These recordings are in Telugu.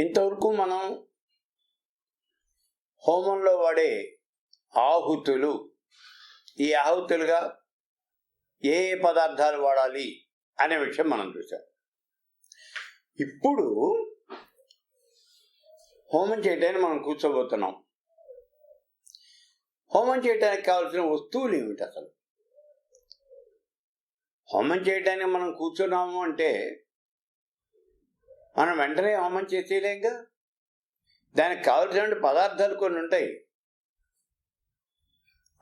ఇంతవరకు మనం హోమంలో వాడే ఆహుతులు ఈ ఆహుతులుగా ఏ ఏ పదార్థాలు వాడాలి అనే విషయం మనం చూసాం ఇప్పుడు హోమం చేయడానికి మనం కూర్చోబోతున్నాం. హోమం చేయడానికి కావాల్సిన వస్తువులు ఏమిటి అసలు? హోమం చేయడానికి మనం కూర్చున్నాము అంటే మనం వెంటనే హోమం చేసేయలేంగా? దానికి కావలసిన పదార్థాలు కొన్ని ఉంటాయి.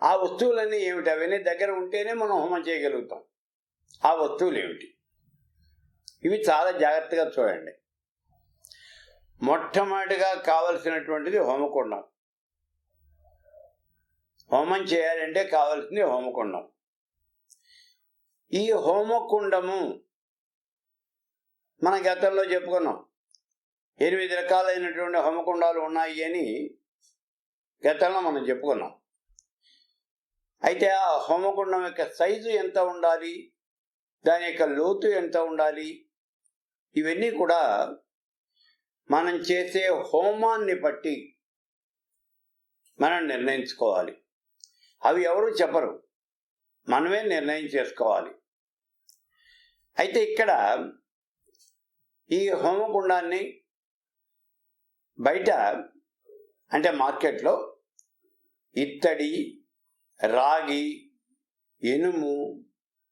ఆ వస్తువులన్నీ ఏమిటి? అవన్నీ దగ్గర ఉంటేనే మనం హోమం చేయగలుగుతాం. ఆ వస్తువులు ఏమిటి? ఇవి చాలా జాగ్రత్తగా చూడండి. మొట్టమొదటిగా కావలసినటువంటిది హోమకుండం. హోమం చేయాలంటే కావలసింది హోమకుండం. ఈ హోమకుండము మన గతంలో చెప్పుకున్నాం. ఎనిమిది రకాలైనటువంటి హోమకుండాలు ఉన్నాయి అని గతంలో మనం చెప్పుకున్నాం. అయితే ఆ హోమకుండం యొక్క సైజు ఎంత ఉండాలి? దాని యొక్క లోతు ఎంత ఉండాలి? ఇవన్నీ కూడా మనం చేసే హోమాన్ని బట్టి మనం నిర్ణయించుకోవాలి. అవి ఎవరు చెప్పరు. మనమే నిర్ణయం చేసుకోవాలి. అయితే ఇక్కడ ఈ హోమకుండాన్ని బయట అంటే మార్కెట్లో ఇత్తడి రాగి ఇనుము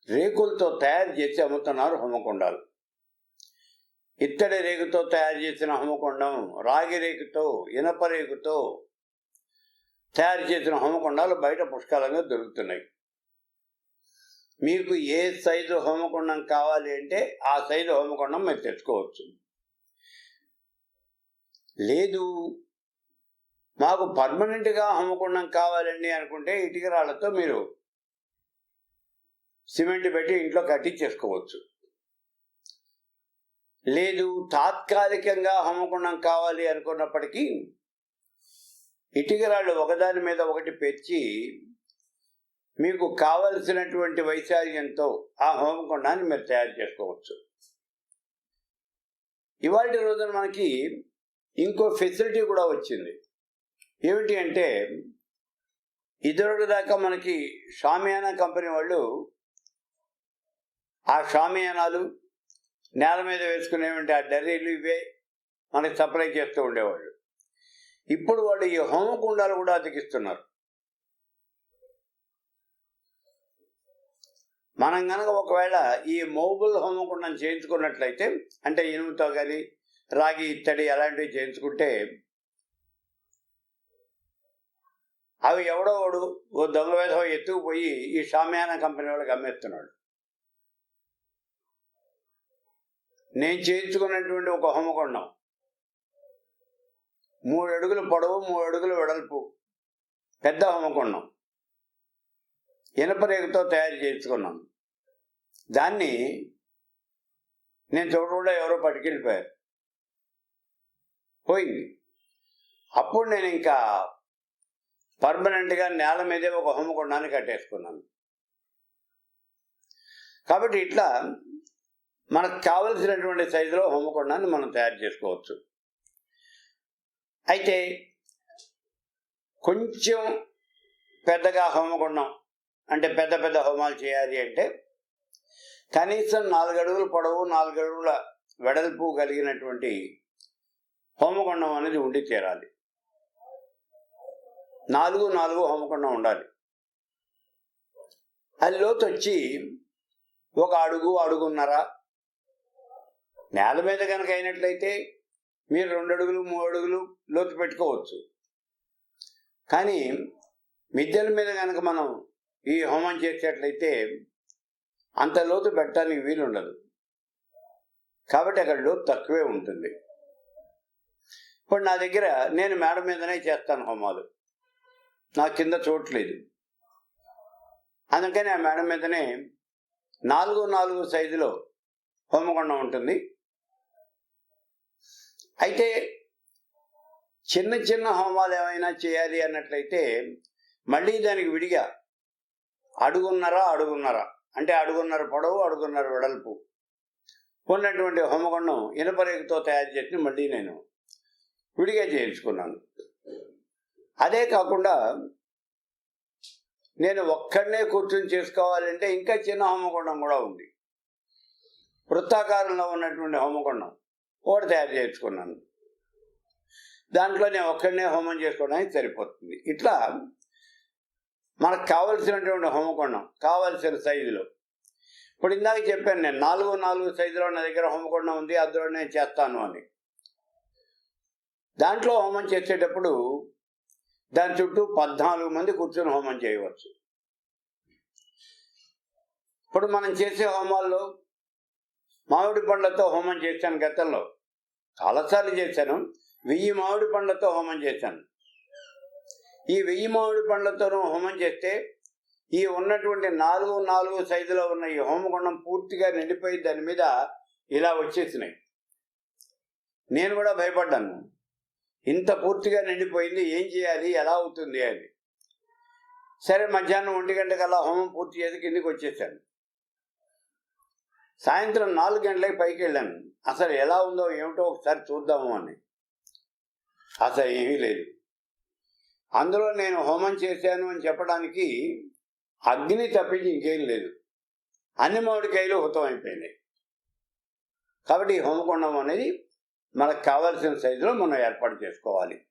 రేకులతో తయారు చేసి అమ్ముతున్నారు హోమకొండాలు ఇత్తడి రేకుతో తయారు చేసిన హోమకొండం రాగి రేకుతో ఇనప రేకుతో తయారు చేసిన హోమకొండాలు బయట పుష్కలంగా దొరుకుతున్నాయి. మీకు ఏ సైజు హోమకుండం కావాలి అంటే ఆ సైజు హోమకుండం మీరు తెచ్చుకోవచ్చు. లేదు మాకు పర్మనెంట్గా హోమకుండం కావాలండి అనుకుంటే ఇటుక రాళ్ళతో మీరు సిమెంట్ పెట్టి ఇంట్లో కట్టించేసుకోవచ్చు. లేదు తాత్కాలికంగా హోమకుండం కావాలి అనుకున్నప్పటికీ ఇటుక రాళ్ళు ఒకదాని మీద ఒకటి పెంచి మీకు కావలసినటువంటి వైశాల్యంతో ఆ హోమకుండాన్ని మీరు తయారు చేసుకోవచ్చు. ఇవాళ రోజున మనకి ఇంకో ఫెసిలిటీ కూడా వచ్చింది. ఏమిటి అంటే ఇదివరకు దాకా మనకి షామియానా కంపెనీ వాళ్ళు ఆ షామియానాలు నేల మీద వేసుకునేవంటి ఆ డర్రీలు ఇవే మనకి సప్లై చేస్తూ ఉండేవాళ్ళు. ఇప్పుడు వాళ్ళు ఈ హోమకుండాలు కూడా అతికిస్తున్నారు. మనం కనుక ఒకవేళ ఈ మోబుల్ హోమకుండం చేయించుకున్నట్లయితే అంటే ఇనుముతో కానీ రాగి ఇత్తడి అలాంటివి చేయించుకుంటే అవి ఎవడో వాడు ఓ దొంగ వేధం ఎత్తుకుపోయి ఈ షామ్యాన కంపెనీ వాళ్ళకి అమ్మేస్తున్నాడు. నేను చేయించుకున్నటువంటి ఒక హోమకొండం. మూడు అడుగులు పొడవు మూడు అడుగులు వెడల్పు. పెద్ద హోమకొండం. ఇనపరేగుతో తయారు చేయించుకున్నాను దాన్ని నేను చూడకుండా ఎవరో పట్టుకెళ్ళిపోయారు. పోయింది. అప్పుడు నేను ఇంకా పర్మనెంట్గా నేల మీదే ఒక హోమకొండాన్ని కట్టేసుకున్నాను. కాబట్టి ఇట్లా మనకు కావలసినటువంటి సైజులో హోమకొండాన్ని మనం తయారు చేసుకోవచ్చు. అయితే కొంచెం పెద్దగా హోమకొండం అంటే పెద్ద పెద్ద హోమాలు చేయాలి అంటే కనీసం నాలుగడుగుల పొడవు నాలుగు అడుగుల వెడల్పు కలిగినటువంటి హోమకొండం అనేది ఉండి తీరాలి. నాలుగు నాలుగు హోమకొండం ఉండాలి. అది లోతు వచ్చి ఒక అడుగు అడుగున్నర నేల మీద కనుక అయినట్లయితే మీరు రెండు అడుగులు మూడు అడుగులు లోతు పెట్టుకోవచ్చు. కానీ మిద్దెల మీద కనుక మనం ఈ హోమం చేసేట్లయితే అంత లోతు పెట్టడానికి వీలుండదు. కాబట్టి అక్కడ లోతు తక్కువే ఉంటుంది. ఇప్పుడు నా దగ్గర నేను మేడ మీదనే చేస్తాను హోమాలు. నా కింద చూడట్లేదు అందుకని ఆ మేడ మీదనే నాలుగు నాలుగు సైజులో హోమకొండం ఉంటుంది. అయితే చిన్న చిన్న హోమాలు ఏమైనా చేయాలి అన్నట్లయితే మళ్ళీ దానికి విడిగా అడుగున్నర అడుగున్నర. అంటే అడుగున్నర పొడవు అడుగున్నర వెడల్పు. ఉన్నటువంటి హోమకొండం ఇనపరేకుతో తయారు చేసి మళ్ళీ నేను విడిగా చేయించుకున్నాను. అదే కాకుండా నేను ఒక్కడనే కూర్చొని చేసుకోవాలంటే ఇంకా చిన్న హోమగుండం కూడా ఉంది. వృత్తాకారంలో ఉన్నటువంటి హోమగుండం ఒకటి తయారు చేయించుకున్నాను. దాంట్లో నేను ఒక్కడనే హోమం చేసుకోవడానికి సరిపోతుంది. ఇట్లా మనకు కావలసినటువంటి హోమకొండం కావలసిన సైజులో ఇప్పుడు ఇందాక చెప్పాను నేను నాలుగు నాలుగు సైజులో నా దగ్గర హోమకొండం ఉంది అందులో నేను చేస్తాను అని. దాంట్లో హోమం చేసేటప్పుడు దాని చుట్టూ పద్నాలుగు మంది కూర్చొని హోమం చేయవచ్చు. ఇప్పుడు మనం చేసే హోమాల్లో మామిడి పండ్లతో హోమం చేశాను గతంలో. చాలాసార్లు చేశాను వెయ్యి మామిడి పండ్లతో హోమం చేశాను. ఈ వెయ్యి మామిడి పండ్లతోనూ హోమం చేస్తే ఈ ఉన్నటువంటి నాలుగు నాలుగు సైజులో ఉన్న ఈ హోమగుండం పూర్తిగా నిండిపోయి దాని మీద ఇలా వచ్చేసినాయి. నేను కూడా భయపడ్డాను. ఇంత పూర్తిగా నిండిపోయింది ఏం చేయాలి ఎలా అవుతుంది అని. సరే మధ్యాహ్నం ఒంటి గంటకల్లా హోమం పూర్తి చేసి కిందికి వచ్చేసాను. సాయంత్రం నాలుగు గంటలకి పైకి వెళ్ళాను. అసలు ఎలా ఉందో ఏమిటో ఒకసారి చూద్దాము అని. అసలు ఏమీ లేదు. అందులో నేను హోమం చేశాను అని చెప్పడానికి అగ్ని తప్పించి ఇంకేం లేదు. అన్ని మామిడికాయలు హుతం అయిపోయినాయి. కాబట్టి ఈ హోమకుండం అనేది మనకు కావాల్సిన సైజులో మనం ఏర్పాటు చేసుకోవాలి.